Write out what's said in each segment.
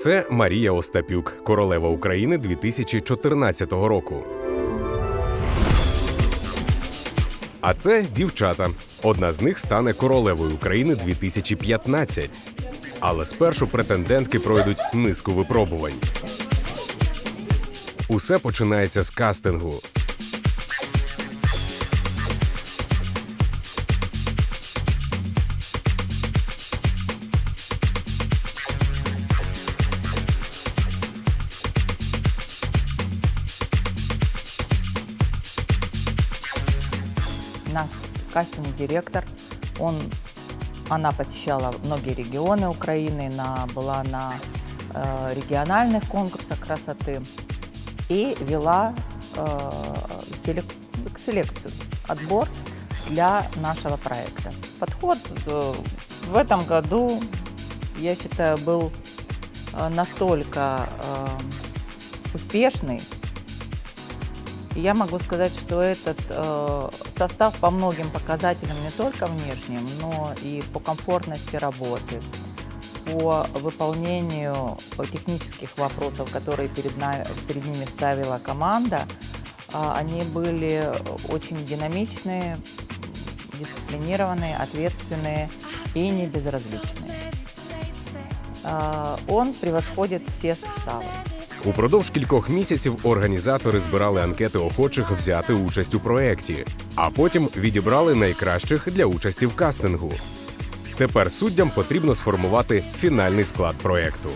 Це Марія Остапюк, королева України 2014 року. А це дівчата. Одна з них стане королевою України 2015. Але спершу претендентки пройдуть низку випробувань. Усе починається з кастингу. Кастинг-директор, он, она посещала многие регионы Украины, на, была на э, региональных конкурсах красоты и вела э, селек- селекцию, отбор для нашего проекта. Подход э, в этом году, я считаю, был э, настолько э, успешный, я могу сказать, что этот э, состав по многим показателям, не только внешним, но и по комфортности работы, по выполнению технических вопросов, которые перед, на- перед ними ставила команда, а, они были очень динамичные, дисциплинированные, ответственные и не безразличные. А, Он превосходит все составы. Упродовж кількох місяців організатори збирали анкети охочих взяти участь у проєкті, а потім відібрали найкращих для участі в кастингу. Тепер суддям потрібно сформувати фінальний склад проєкту.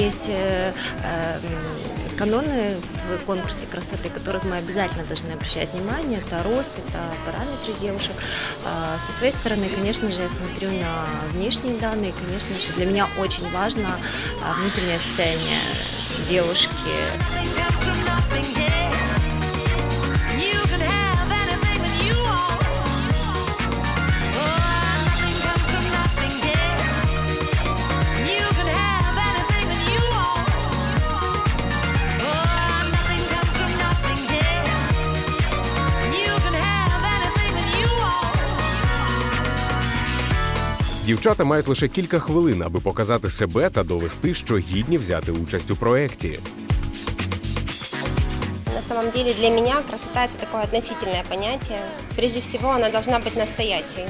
Є э, м, каноны в конкурсе красоты, которых мы обязательно должны обращать внимание. Это рост, это параметры девушек. А, Со своей стороны, конечно же, я смотрю на внешние данные. Конечно же, для меня очень важно а, внутреннее состояние девушки. Дівчата мають лише кілька хвилин, аби показати себе та довести, що гідні взяти участь у проєкті. На самом деле для меня красота это такое относительное понятие. Прежде всего она должна быть настоящей.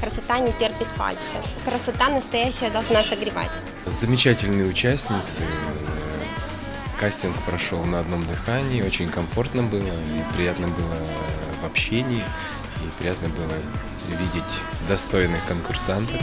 Красота не терпит фальши. Красота настоящая должна согревать. Замечательные участницы. Кастинг прошел на одном дыхании, очень комфортно было, и приятно было в общении, и приятно было видеть достойных конкурсантов.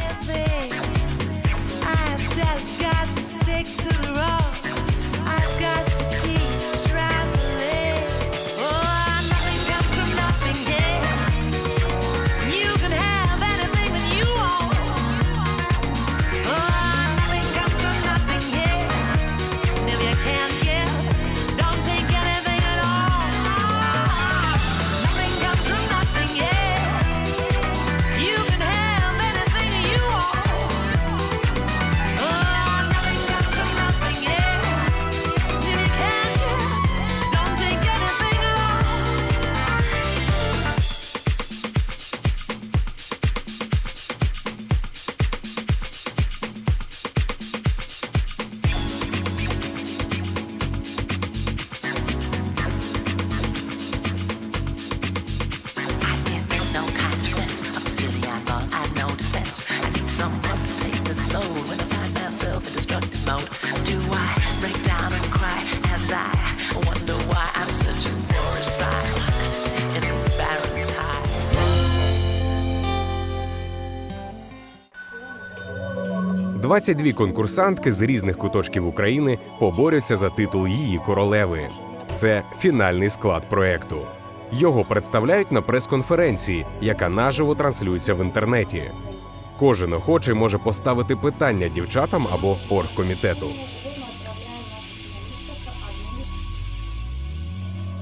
22 конкурсантки з різних куточків України поборються за титул її королеви. Це фінальний склад проєкту. Його представляють на прес-конференції, яка наживо транслюється в інтернеті. Кожен охочий може поставити питання дівчатам або оргкомітету.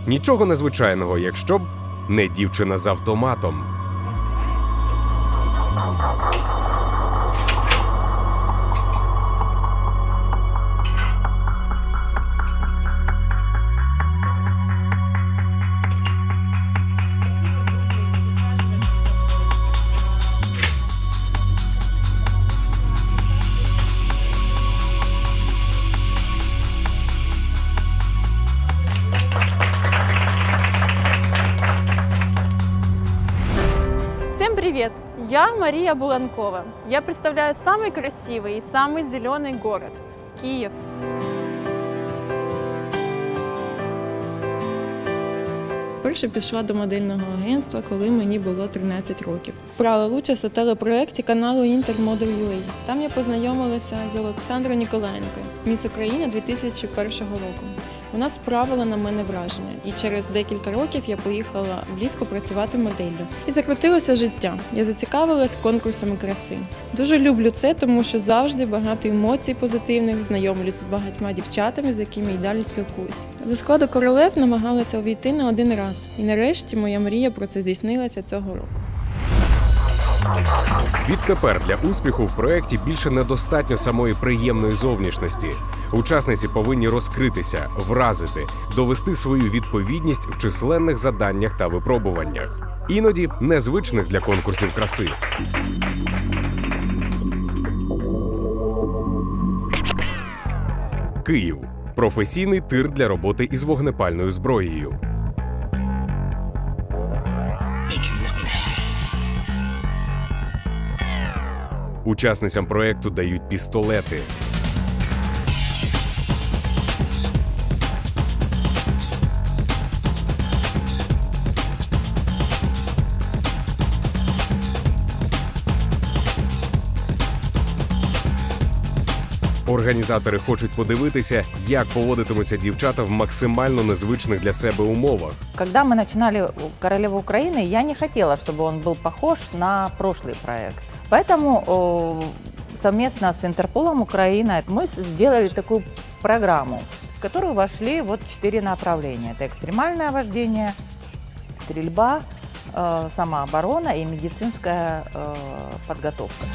Нічого незвичайного, якщо б не дівчина з автоматом. Я Мария Буланкова. Я представляю самый красивый и самый зеленый город – Киев. Перше пішла до модельного агентства, коли мені було 13 років. Брала участь у телепроєкті каналу Intermodel.ua. Там я познайомилася з Олександрою Ніколаєнкою, міс України 2001 року. Вона справила на мене враження, і через декілька років я поїхала влітку працювати моделлю. І закрутилося життя. Я зацікавилась конкурсами краси. Дуже люблю це, тому що завжди багато емоцій позитивних, знайомлюсь з багатьма дівчатами, з якими й далі спілкуюсь. До складу королев намагалася увійти не один раз, і нарешті моя мрія про це здійснилася цього року. Відтепер для успіху в проєкті більше недостатньо самої приємної зовнішності. Учасниці повинні розкритися, вразити, довести свою відповідність в численних заданнях та випробуваннях, іноді незвичних для конкурсів краси. Київ професійний тир для роботи із вогнепальною зброєю. Учасницям проекту дають пістолети. Організатори хочуть подивитися, як поводитимуться дівчата в максимально незвичних для себе умовах. Когда мы начинали «Королеву Украины», я не хотела, чтобы он был похож на прошлый проект. Поэтому о, совместно с Интерполом Украина мы сделали такую программу, в которую вошли вот четыре направления. Это экстремальное вождение, стрельба, э, самооборона и медицинская э, подготовка.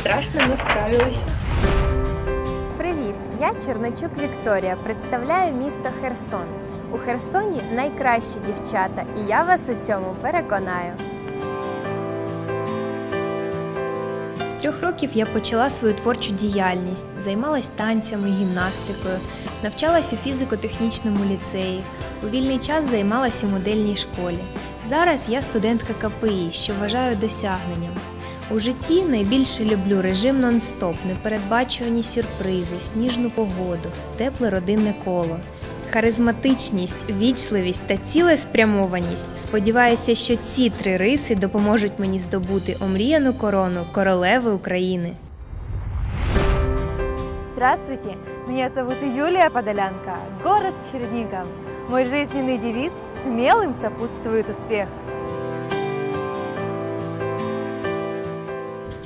Страшно, но справилась. Привіт! Я Черничук Вікторія. Представляю місто Херсон. У Херсоні найкращі дівчата, і я вас у цьому переконаю. Трьох років я почала свою творчу діяльність, займалась танцями, гімнастикою, навчалась у фізико-технічному ліцеї. У вільний час займалась у модельній школі. Зараз я студентка КПІ, що вважаю досягненням. У житті найбільше люблю режим нон-стоп, непередбачувані сюрпризи, сніжну погоду, тепле родинне коло. Харизматичність, вічливість та цілеспрямованість. Сподіваюся, що ці три риси допоможуть мені здобути омріяну корону королеви України. Здравствуйте, меня зовут Юлия Подолянка, город Чернигов. Мой жизненный девиз «Смелым сопутствует успех».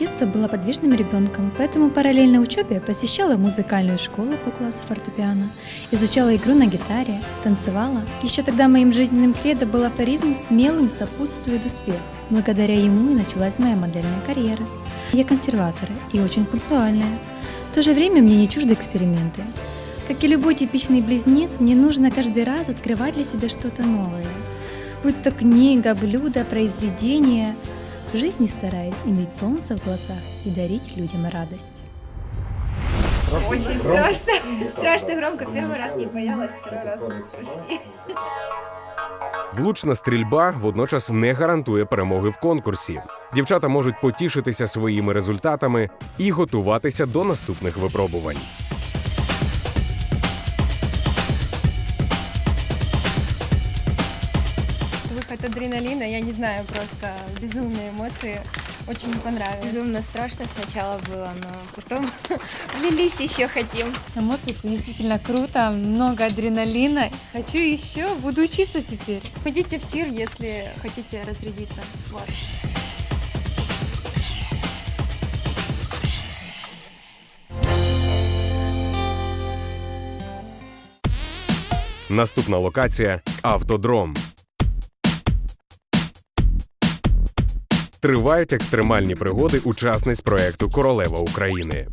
Детства была подвижным ребенком, поэтому параллельно учебе посещала музыкальную школу по классу фортепиано, изучала игру на гитаре, танцевала. Еще тогда моим жизненным кредо был афоризм «Смелым сопутствует успех». Благодаря ему и началась моя модельная карьера. Я консерватор и очень пунктуальная. В то же время мне не чужды эксперименты. Как и любой типичный близнец, мне нужно каждый раз открывать для себя что-то новое. Будь то книга, блюдо, произведение – в жизни стараюсь иметь солнце в глазах и дарить людям радость. Очень страшно. Страшно громко. Первый раз не боялась, второй раз страшнее. Влучна стрільба водночас не гарантує перемоги в конкурсі. Дівчата можуть потішитися своїми результатами і готуватися до наступних випробувань. Адреналина, я не знаю, просто безумные эмоции. Очень понравилось. Безумно страшно сначала было, но потом влились еще хотим. Эмоции действительно круто, много адреналина. Хочу еще, буду учиться теперь. Ходите в тир, если хотите разрядиться. Вот. Наступна локація Автодром. Тривають екстремальні пригоди учасниць проекту Королева України.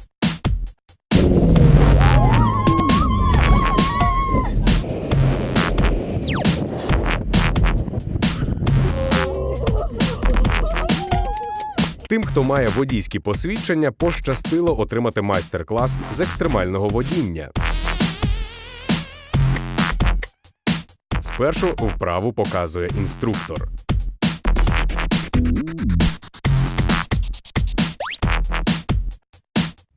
Тим, хто має водійські посвідчення, пощастило отримати майстер-клас з екстремального водіння. Спершу вправу показує інструктор.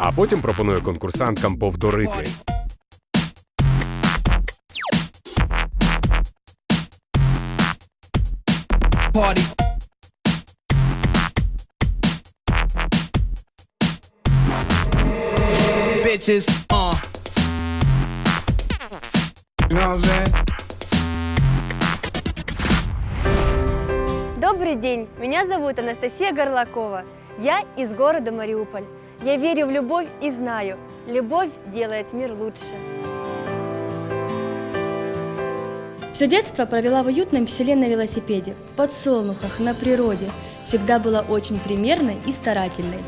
А потім пропонує конкурсанткам повторити. Party. Bitches, uh. You know what I'm saying? Добрый день, меня зовут Анастасия Горлакова. Я из города Мариуполь. Я верю в любовь и знаю, любовь делает мир лучше. Все детство провела в уютном селе на велосипеде, в подсолнухах, на природе. Всегда была очень примерной и старательной.